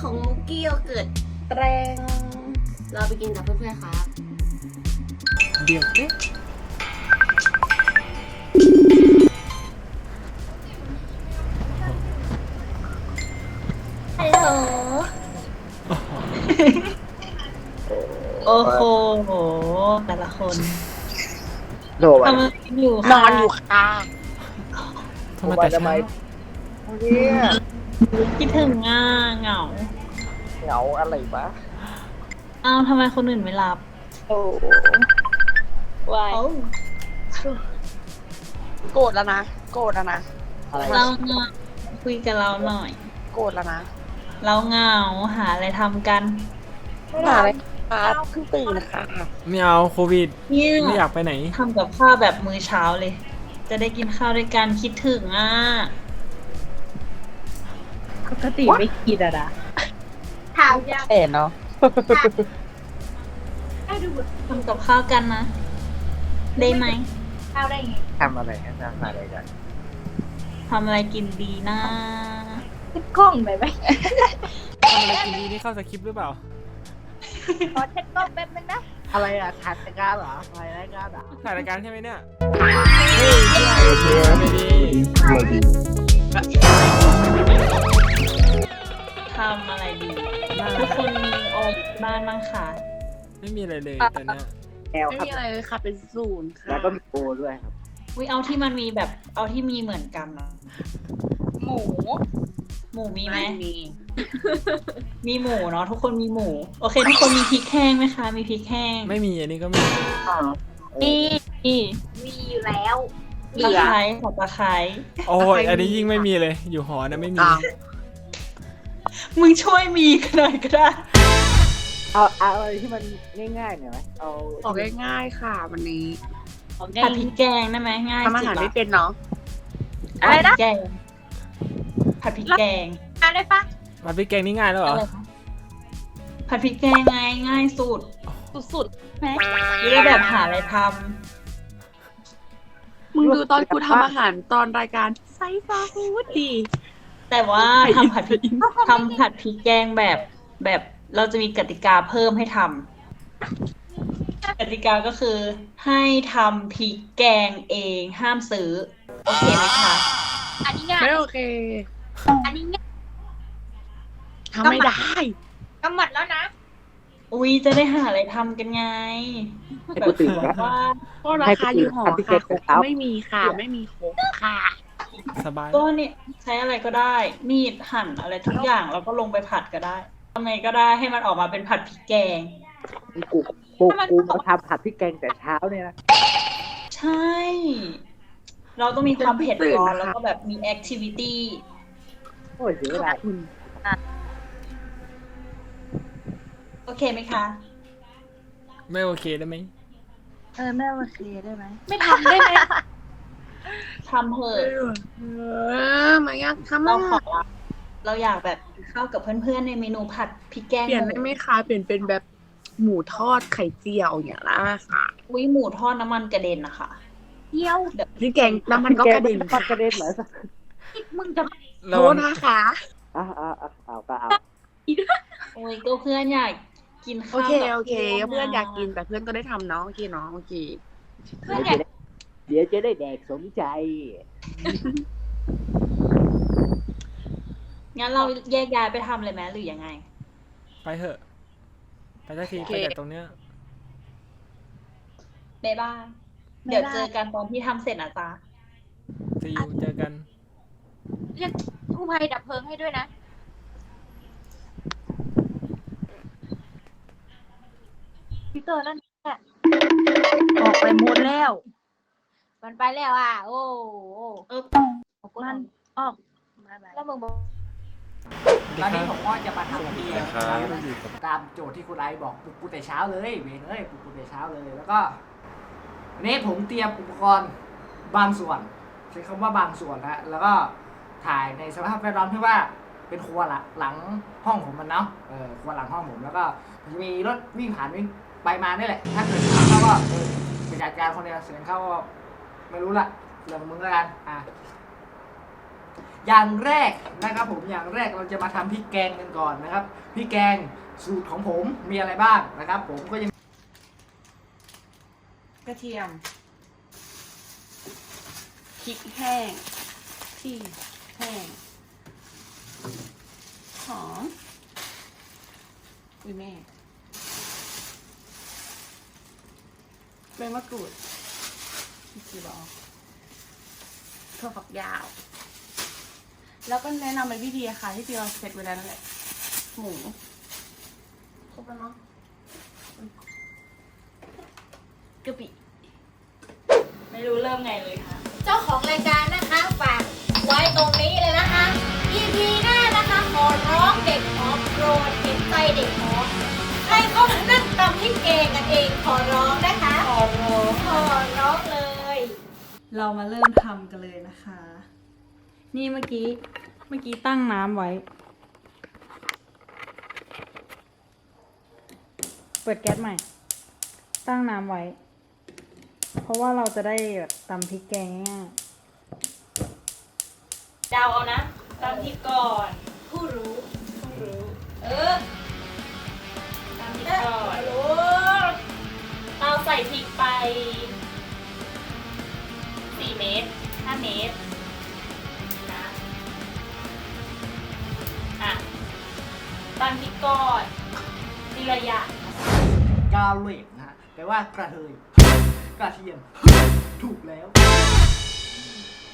ของมุกกี้โยเกิร์ตแรงเราไปกินกับเพื่อนๆครับเดี๋ยวเอ๊ะฮัลโหลโอ้โหแต่ละคนโดดทำอะไรอยู่นอนอยู่ค่ะทำไมแต่ทำไมเช้าเนี่ย คิดถึงง่าเหงา เหงาอะไรวะอ้าวทำไมคนอื่นไม่รับโอ้วายโกรธแล้วนะ โกรธแล้วนะ อะไรเราเหงาคุยกับเราหน่อย โกรธแล้วนะ เราเหงาหาอะไรทำกันหาอะไรครับเพิ่งตื่นค่ะไม่เอาโควิด เนี่ยไม่อยากไปไหน ทำกับข้าวแบบมื้อเช้าเลย จะได้กินข้าวด้วยกันคิดถึงอะ ปกติไม่กินอะนะถามยังเอ็นเนาะให้ดูทำกับข้าวกันนะ ได้ไหมข้าวได้ไงทำอะไรกันทำอะไรกันทำอะไรกินดีนะติดกล้องไปไหมทำอะไรกินดีนี่เข้าสคริปต์หรือเปล่า ขอเช็ดกล้องแป๊บนึงนะ อะไรอะถ่ายรายการเหรอถ่ายรายการเหรอถ่ายรายการใช่ไหมเนี่ยเฮ้ยไม่ดี ทำอะไรดีน่าทุกคนมีอะไรบ้านบ้างคะไม่มีอะไรเลยตอนเนี้ยแอลไม่ครับมีอะไรเลยค่ะเป็นศูนย์ค่ะแล้วก็มีโอด้วยครับ วิเอาที่มันมีแบบเอาที่มีเหมือนกันอะหมูหมูมีไหม ไม่มีมีหมูเนาะทุกคนมีหมู โอเค ทุกคนมีพริกแห้งไหมคะ มีพริกแห้งไม่มีอันนี้ก็ไม่มีมีมีมีอยู่แล้วตะไคร้ขอตะไคร้โอ้ยอันนี้ยิ่งไม่มีเลย อยู่หอนะไม่มีอ้าว มึงช่วยมีกันหน่อยก็ได้ เอาเอาอะไรที่มันง่ายๆหน่อยไหมเอาออกง่ายๆค่ะ วันนี้ผัดพริกแกงได้ไหมง่ายทำอาหารสุไม่ดเป็นเนาะผัดพริกแกงผัดพริกแกงทานได้ปะมาพี่แกงนี่ง่ายแล้วเหรอ อะไรนะผัดพริกแกงไงง่ายสุดสุดไหมหรือว่าแบบหาอะไรทๆมึงดูตอนกูทำอาหารตอนรายการไซฟ้าฟูดดีำ แต่ว่าทำผัดพริกทำผัดพริกแกงแบบแบบเราจะมีกติกาเพิ่มให้ทำกติกาก็คือ ให้ทำพริกแกงเองห้ามซื้อ โอเคไหมคะอันนี้ง่ายไม่โอเค อันนี้ง่ายทำไม่ได้กำหมัดแล้วนะ อุ้ยจะได้หาอะไรทำกันไงให้กูตื่นแบนะบว่า ก็ราคาอยู่หอให้กูตื่นค่ะทำโคกไม่มีค่ะ ไม่มีโคกค่ะ สบาย ก็เนี่ยใช้อะไรก็ได้ มีดหั่นอะไรทุกอย่างแล้วก็ลงไปผัดก็ได้ทำไงก็ได้ให้มันออกมาเป็นผัดพริกแกง กูกูกูมาทำผัดพริกแกงแต่เช้าเนี่ยนะ ใช่ เราต้องมีความเผ็ดร้อนตื่นนะคะแล้วก็แบบมีแอคทิวิตี้โอ้ยเสียเวลาโอเคไหมคะ ไม่โอเคได้ไหม เออแม่โอเคได้ไหม ไม่ทำได้ไหม ทำเถอะ เออมาอยากทำเราอาขหาอรเราอยากแบบเข้ากับเพื่อนๆ ในเมนูผัดพริกแกงเปลี่ยนได้ไหมคะเปลี่ยนเป็นแบบหมูทอดไข่เจียวอย่างเงี้ยละค่ะอุ้ยหมูทอดน้ำมันกระเด็นนะคะเยี่ยวพี่แกงน้ำมันก็กระเด็นมัค่ะนกระเด็นเหรอมึงจะเราโทษนะคะ อะอะอะเอาก็เอาโอ้ยก็เพื่อนอยากกินโอข้าวเคกับโอเคะเพื่อนอยากกินแต่เพื่อนก็ได้ทำเนาะโอเคเนาะโอเค เพื่อนอยาก เดี๋ยวจะได้แดกสมใจ งั้นเราแยกย้ายไปทำเลยไหมหรือยังไง ไปเถอะ ไปสักทีโอเค ไปแต่ตรงเนี้ย บ๊ายบาย เดี๋ยวเจอกันตอนที่ทำเสร็จนะจ๊ะ ซีอูเจอกัน เรียกกู้ภัยดับเพลิงให้ด้วยนะ พี่เตอร์นั่นแหละออกไปหมดแล้ว มันไปแล้วอะ โอ้โหเออมันออกมาไหนแล้วมึงบอกตอนนี้ผมก็จะมาทำทีนะครับตามโจทย์ที่คุณไอซ์บอกปลุกกูแต่เช้าเลยเวนเอ้ยปลุกกูแต่เช้าเลยแล้วก็วันนี้ผมเตรียมอุปกรณ์บางส่วนใช้คำว่าบางส่วนนะแล้วก็ถ่ายในสภาพแวดล้อมที่ว่าเป็นครัวหลังหลังห้องผมมันเนาะเออครัวหลังห้องผมแล้วก็จะมีรถวิ่งผ่านวิ่งไปมานี่แหละ ถ้าเกิดเสียงเข้าก็เออเป็นจัดการคนเดียวเสียงเข้าก็ ไม่รู้ละเรื่องมึงแล้วกันอะอย่างแรกนะครับผมอย่างแรกเราจะมาทำพริกแกงกันก่อนนะครับพริกแกงสูตรของผมมีอะไรบ้างนะครับ ผมก็ยังกระเทียมพริกแห้งที่แห้งหอมอุ้ยแม่ใบมะกรูด นี่คือบอกถั่วฝักยาว แล้วก็แนะนำเป็นวิธีอะค่ะที่พี่เราเสร็จไว้แล้วนั่นแหละหมูครบแล้วเนาะกะปิ ไม่รู้เริ่มไงเลยค่ะ เจ้าของรายการนะคะฝากไว้ตรงนี้เลยนะคะ EP หน้านะคะขอร้องเด็กขอโปรดเห็นใจเด็กขอให้เขามานั่งตำพริกแกงกันเองขอร้องนะคะ ขอร้องขอร้องเลย เรามาเริ่มทำกันเลยนะคะ นี่เมื่อกี้ เมื่อกี้ตั้งน้ำไว้ เปิดแก๊สใหม่ ตั้งน้ำไว้ เพราะว่าเราจะได้แบบตำพริกแกงง่ายเดาเอานะตามพริกก่อน ผู้รู้ผู้รู้ เออตามพริกก่อนรู้เราใส่พริกไป สี่เมตรห้าเมตรนะอะตามพริกก่อนทีละอย่างกาเล็กนะฮะแปลว่ากระเทยกระเทียมถูกแล้ว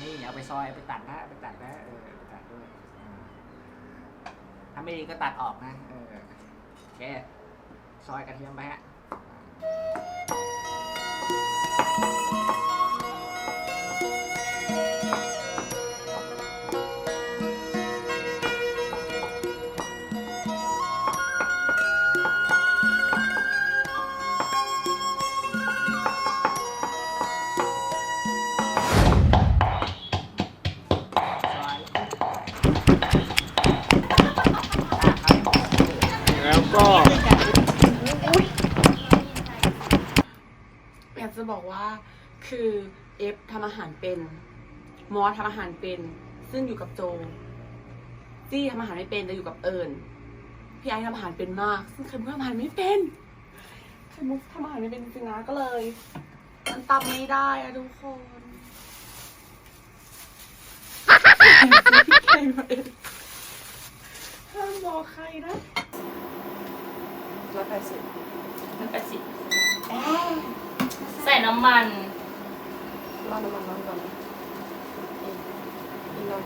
นี่เอาไปซอยเอาไปตัดนะเอาไปตัดนะเออเอาไปตัดด้วยอืมถ้าไม่ดีก็ตัดออกนะเออโอเคซอยกระเทียมไปฮะ คือเอฟทำอาหารเป็น มอสทำอาหารเป็น ซึ่งอยู่กับโจจี้ทำอาหารไม่เป็นแต่อยู่กับเอิญพี่ไอซ์ทำอาหารเป็นมาก ซึ่งไข่มุกทำอาหารไม่เป็นไข่มุกทำอาหารไม่เป็นจริงๆนะก็เลย มันตำไม่ได้อะทุกคนพี่แกงมาเองห้ามบอกใครนะแล้วไปสิมันไปสิใส่น้ำมันร อน้ำมันร้อนก่อน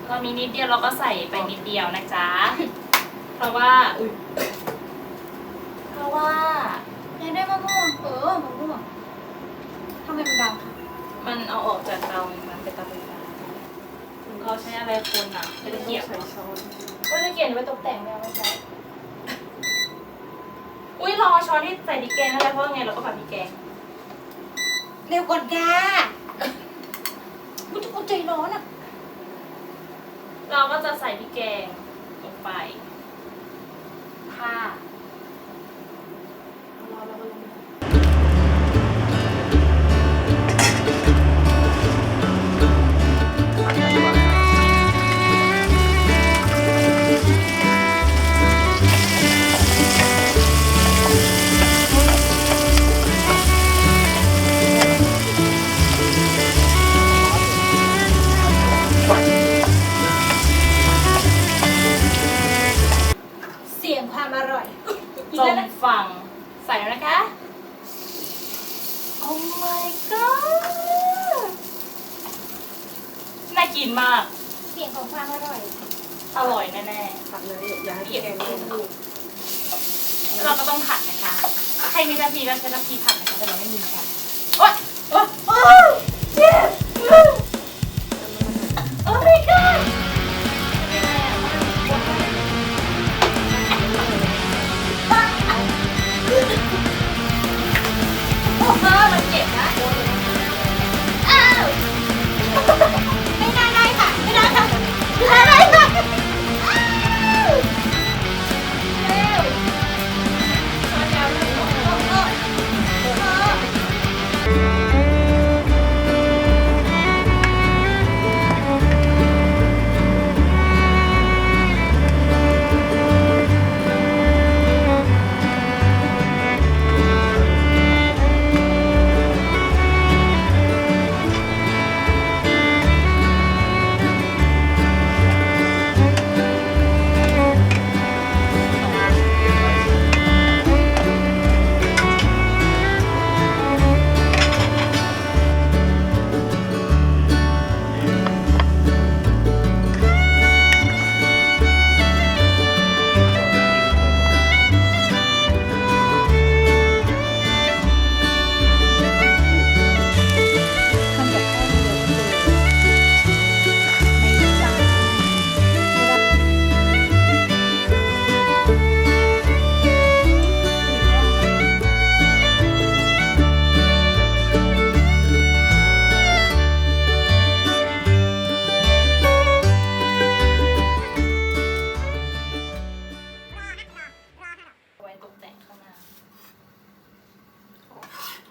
เรามีนิดเดียวเราก็ใส่ไปนิดเดียวนะจ๊ะ เพราะว่าอุ๊ยเพราะว่าอยากได้มะม่วงเออมะม่วงทำไมมันดังคะมันเอาออกจากเตามันเป็นตาไฟฟ้าเขาใช้อะไรคนอะเป็นเกียบเหรอว่าจะเขียนไว้ตกแต่งแมวไม่ใช่อุ้ยรอช้อนที่ใส่พริกแกงนั่นแหละเพราะไงเราก็ผัดพริกแกงเร็วกดยา อุ้ยจะใจร้อนอะ เราก็จะใส่พริกแกงลงไป ค่ะรอแล้วก็ลง ร่อยแน่ผัดเลยอย่าให้พี่แกงเล่นลูกๆเราก็ต้องผัดนะคะ ใครมีทัพพีก็ใช้ทัพพีผัดนะคะแต่เราไม่มีกันโอ๊ยโอ๊ยโอ๊ย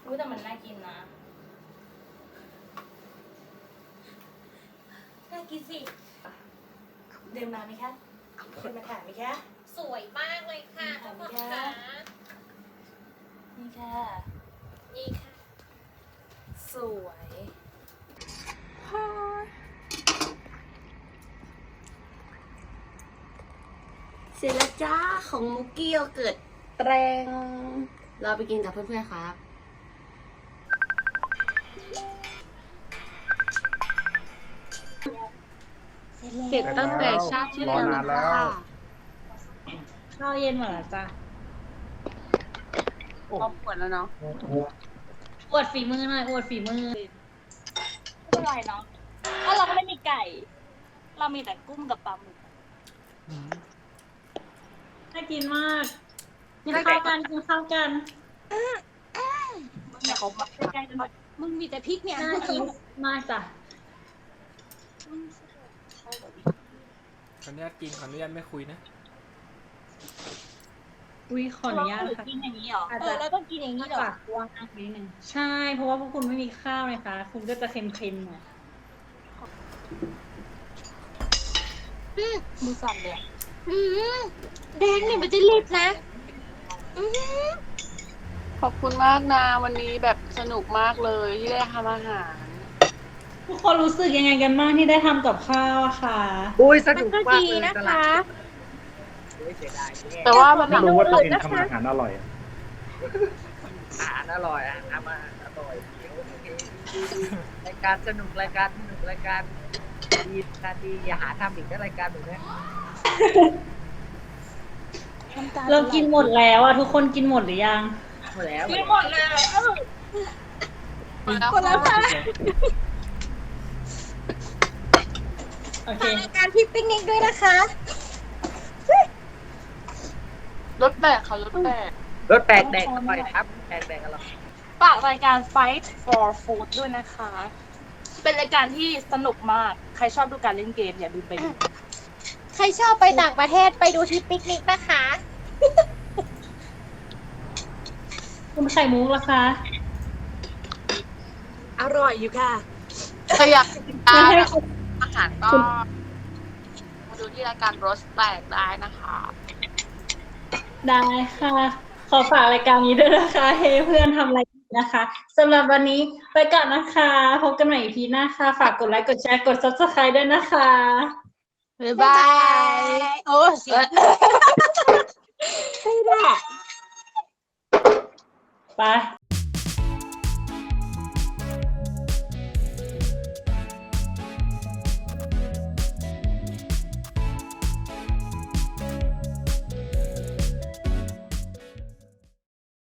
รู้แต่มันน่ากินนะ น่ากินสิ ดื่มน้ำไหมคะคุณมาถามไหมคะ สวยมากเลยค่ะทุกคนค่ะนี่ค่ะ นี่ค่ะ สวยเสร็จแล้วจ้าของมุกกี้โยเกิร์ตแตงเราไปกินกับเพื่อนๆครับ เสร็จตั้งแต่ชาติที่แล้วแล้ว ค่ะข้าวเย็นหมดแล้วจ้ะพร้อมขวดแล้วเนาะอวดฝีมือหน่อยอวดฝีมืออร่อยเนาะเพราะเราก็ไม่มีไก่ เรามีแต่กุ้งกับปลาหมึกน่ากินมากกินข้าวกันกินข้าวกัน แต่เขาแบบใกล้ๆกันหมด มึงมีแต่พริกเนี่ยน่ากินมากจ้ะขออนุญาตกินขออนุญาตไม่คุยนะ อุ้ยขออนุญาตเราค่ะกินอย่างนี้เหรออาจเอจะอแล้วต้องกินอย่างนี้เหรอปากกว้างนิดนึงใช่ เพราะว่าพวกคุณไม่มีข้าวเลยค่ะคุณก็จะเค็มๆหน่อยมือสั่นเลยอะอืมแดงนี่มันจะรีบนะ อืม ขอบคุณมากนะวันนี้แบบสนุกมากเลยที่ได้ทำอาหาร ทุกคนรู้สึกยังไงกันบ้างที่ได้ทำกับข้าวอะค่ะ อุ้ยสมันนุกก็มากดีเลยนะตลาคะ ดโอ้ยเสียดายแย่แต่ว่ามันหลังรู้ว่าตัวเองทำอาหารอร่อยอาหารอร่อยอะทำอาหารอร่อยเดี๋ยวโอเครายการสนุกรายการสนุกรายการดีรายการดีอย่าหาทำอีกนะรายการแบบนี้เรากินหมดแล้วอะทุกคนกินหมดหรือยังห มดแล้วกินหมดเลยเออคนละค่ะโอเค รายการพี่ปิ๊กนิกด้วยนะคะ รถแบกค่ะรถแบกรถแปลกแดกอร่อยครับ แปลกแดกอร่อยฝากรายการ Fight for Food ด้วยนะคะ เป็นรายการที่สนุกมาก ใครชอบดูการเล่นเกมอย่าลืมไปดู ใครชอบไปต่างประเทศไปดูที่ปิกนิกนะคะ คุณไข่มุกล่ะคะอร่อยอยู่ค่ะถ้าอยากกินจะให้อาหารก็มาดูที่รายการรสแบกได้นะคะ ได้ค่ะ ขอฝากรายการนี้ด้วยนะคะให้เพื่อนทำอะไรดีนะคะสำหรับวันนี้ไปก่อนนะคะ พบกันใหม่อีพีหน้าค่ะ ฝากกดไลค์กดแชร์กด subscribe ด้วยนะคะ บ๊ายบาย โอ้เสียงไป